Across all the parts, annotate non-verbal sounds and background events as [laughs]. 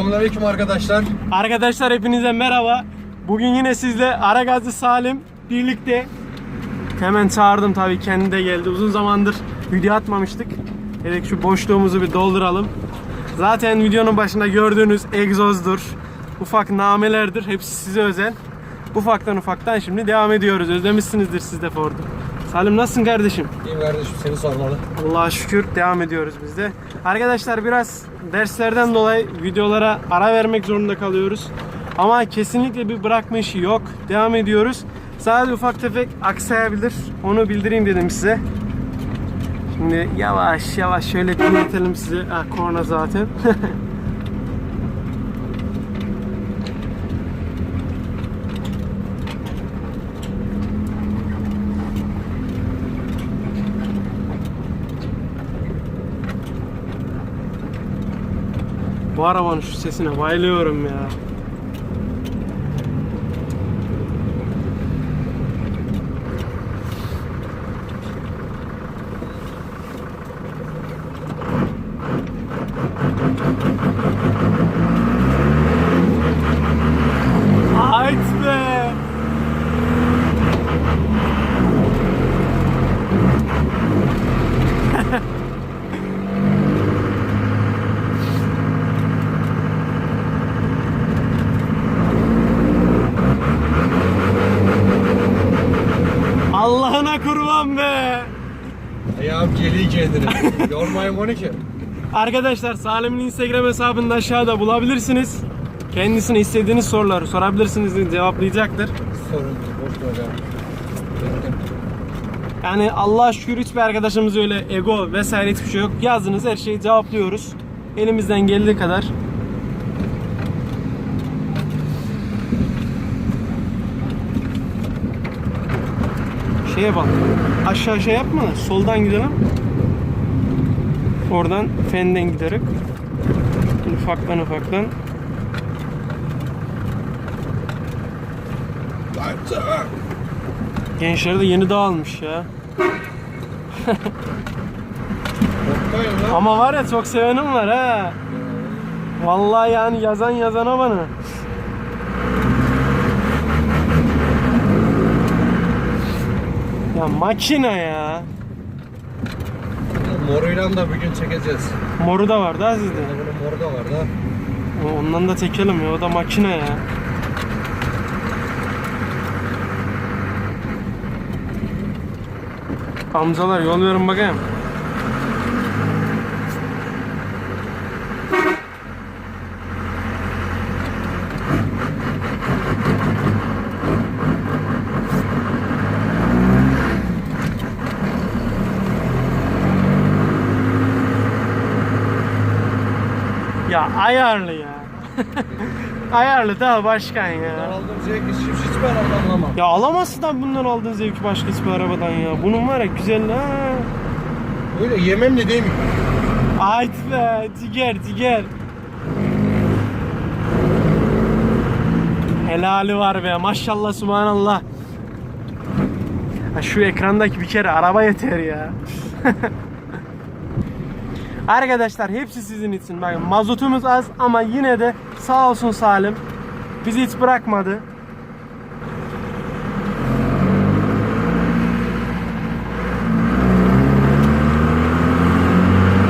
Selamünaleyküm arkadaşlar. Arkadaşlar hepinize merhaba. Bugün yine sizle Aragazlı Salim birlikte hemen çağırdım tabii kendi de geldi. Uzun zamandır video atmamıştık. Dedik şu boşluğumuzu bir dolduralım. Zaten videonun başında gördüğünüz egzozdur. Ufak namelerdir. Hepsi size özel. Ufaktan ufaktan şimdi devam ediyoruz. Özlemişsinizdir siz de Ford'u. Salim nasılsın kardeşim? İyiyim kardeşim seni sormalı. Allah'a şükür devam ediyoruz biz de. Arkadaşlar biraz derslerden dolayı videolara ara vermek zorunda kalıyoruz. Ama kesinlikle bir bırakma işi yok. Devam ediyoruz. Sadece ufak tefek aksayabilir. Onu bildireyim dedim size. Şimdi yavaş yavaş şöyle dinletelim size. Ha, korna zaten. [laughs] Bu arabanın şu sesine bayılıyorum ya. Ait be. Kurban be. Ayağım geliyor kendine. Yormayın onu ki. Arkadaşlar Salim'in Instagram hesabını da aşağıda bulabilirsiniz. Kendisine istediğiniz soruları sorabilirsiniz cevaplayacaktır. Sorun değil. Boş ver ya. Yani Allah'a şükür hiçbir arkadaşımız öyle ego vesaire hiçbir şey yok. Yazdığınız her şeyi cevaplıyoruz. Elimizden geldiği kadar. Şeye bak. Aşağı şey yapma. Soldan gidelim. Oradan fenden giderek. Ufaktan ufaktan. Gençler de yeni dağılmış ya. [laughs] Ama var ya çok sevenim var ha. Vallahi yani yazan yazana bana. Ya makine ya. Moruyla da bugün çekeceğiz. Moru da var da sizde. Bunun moru da var da. Ondan da tekelim ya o da makine ya. Amcalar yol verin bakayım. Ya ayarlı ya. [laughs] ayarlı da başkan ya. aldığım zevki hiç, hiç ben anlamam. Ya alamazsın da bundan aldığın zevki başka hiçbir arabadan ya. Bunun var ya güzel ha. Öyle yemem de değil mi? Ait be ciger ciger. Helali var be maşallah subhanallah. Ha, şu ekrandaki bir kere araba yeter ya. [laughs] Arkadaşlar hepsi sizin için. Bakın mazotumuz az ama yine de sağ olsun Salim. Bizi hiç bırakmadı.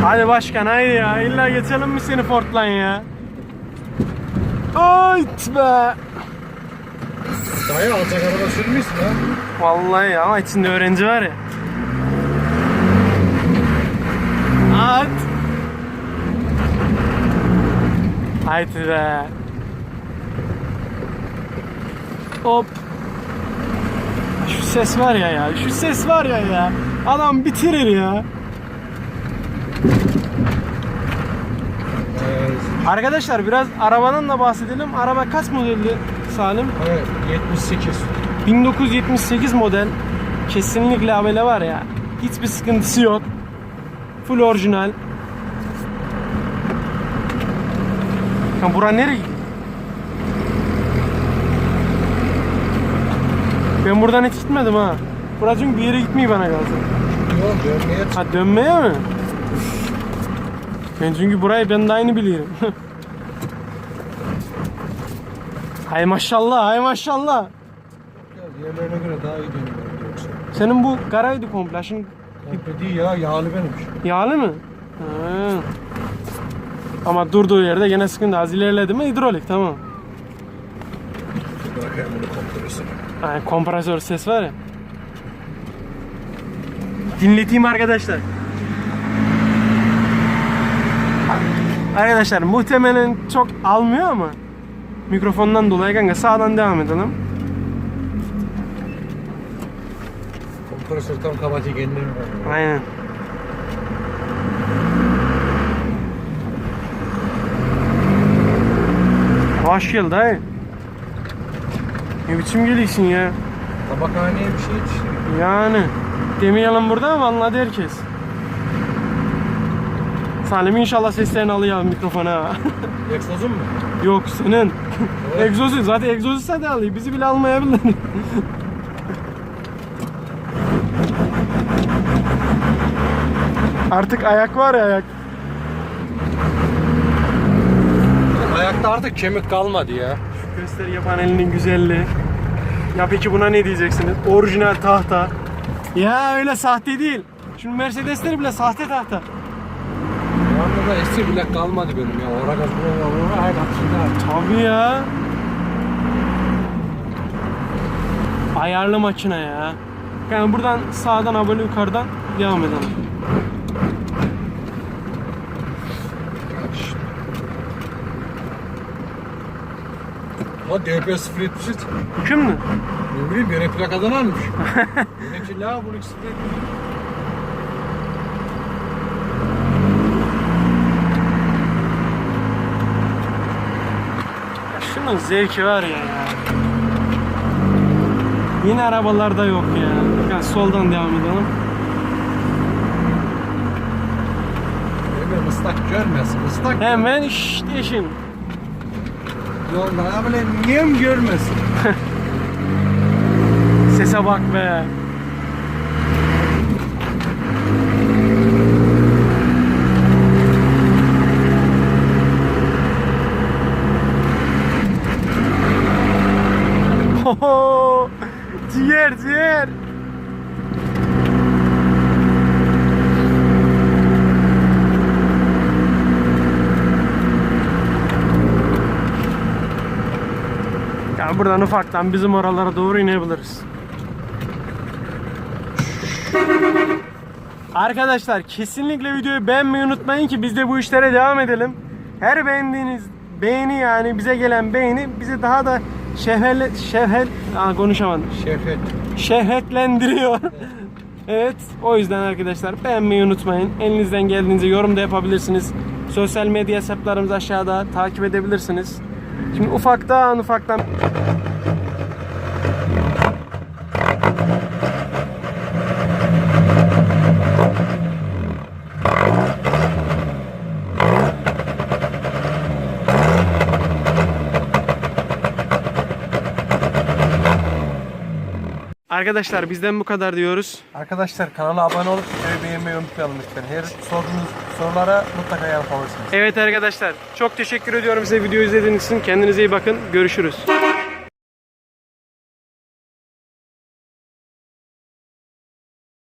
Hadi başkan haydi ya. İlla geçelim mi seni Fortlan ya? Ayt be. Dayı alacak araba sürmüşsün ha. Vallahi ya ama içinde öğrenci var ya. At. Haydi be. Hop. Şu ses var ya ya. Şu ses var ya ya. Adam bitirir ya. Arkadaşlar biraz arabanın da bahsedelim. Araba kaç modelli Salim? Evet, 78. 1978 model. Kesinlikle abele var ya. Hiçbir sıkıntısı yok. Full orijinal. Ya bura nereye? Ben buradan hiç gitmedim ha. Burası çünkü bir yere gitmiyor bana kalsın. Yok dönmeye Ha dönmeye mi? Ben çünkü burayı ben de aynı biliyorum. [laughs] Hay maşallah hay maşallah. Diğerlerine göre daha iyi dönüyor yoksa. Senin bu karaydı komple. Şimdi Komple değil ya yağlı benimmiş. yağlı mı? Ha. Ama durduğu yerde gene sıkıntı. Az ilerledi mi hidrolik tamam. Bırakayım bunu kompresörü. Yani kompresör ses var ya. Dinleteyim arkadaşlar. Arkadaşlar muhtemelen çok almıyor ama mikrofondan dolayı kanka sağdan devam edelim. Kompresör tam kabaca kendini. Aynen. Hoş geldin dayı. Ne biçim geliyorsun ya? Tabakhaneye bir şey yetiştirdik. Yani demeyelim burada ama anladı herkes. Salim inşallah seslerini alıyor mikrofona. [laughs] Egzozun mu? Yok senin. Evet. egzozu zaten egzozu sen de alıyor. Bizi bile almayabilir. Artık ayak var ya ayak. Ayakta artık kemik kalmadı ya. Gösteri yapan elinin güzelliği. Ya peki buna ne diyeceksiniz? Orijinal tahta. Ya öyle sahte değil. Şimdi Mercedesler bile sahte tahta. Şu anda da eski bile kalmadı benim ya. Orada buraya oraya her. Tabii ya. Ayarlı makine ya. Yani buradan sağdan böyle yukarıdan devam edelim. O DP073. Kim mi? Ne bileyim yine plakadan almış. Benimki [laughs] la bunu 073. Ya şunun zevki var ya. Yine arabalarda yok ya. Yani soldan devam edelim. Hemen ıslak görmesin. Islak Hemen şşt eşin. Yolda böyle niye mi görmesin? [laughs] Sese bak be. [laughs] Hoho! Ciğer ciğer. Ya buradan ufaktan bizim oralara doğru inebiliriz. Arkadaşlar kesinlikle videoyu beğenmeyi unutmayın ki biz de bu işlere devam edelim. Her beğendiğiniz beğeni yani bize gelen beğeni bizi daha da şehvet şehvet Aa, konuşamadım. Şefet. Şehvetlendiriyor. [laughs] evet o yüzden arkadaşlar beğenmeyi unutmayın. Elinizden geldiğince yorum da yapabilirsiniz. Sosyal medya hesaplarımız aşağıda takip edebilirsiniz. Şimdi ufaktan ufaktan Arkadaşlar bizden bu kadar diyoruz. Arkadaşlar kanala abone olup videoyu beğenmeyi unutmayalım lütfen. Her sorduğunuz sorulara mutlaka yanıt alırsınız. Evet arkadaşlar çok teşekkür ediyorum size video izlediğiniz için. Kendinize iyi bakın. Görüşürüz.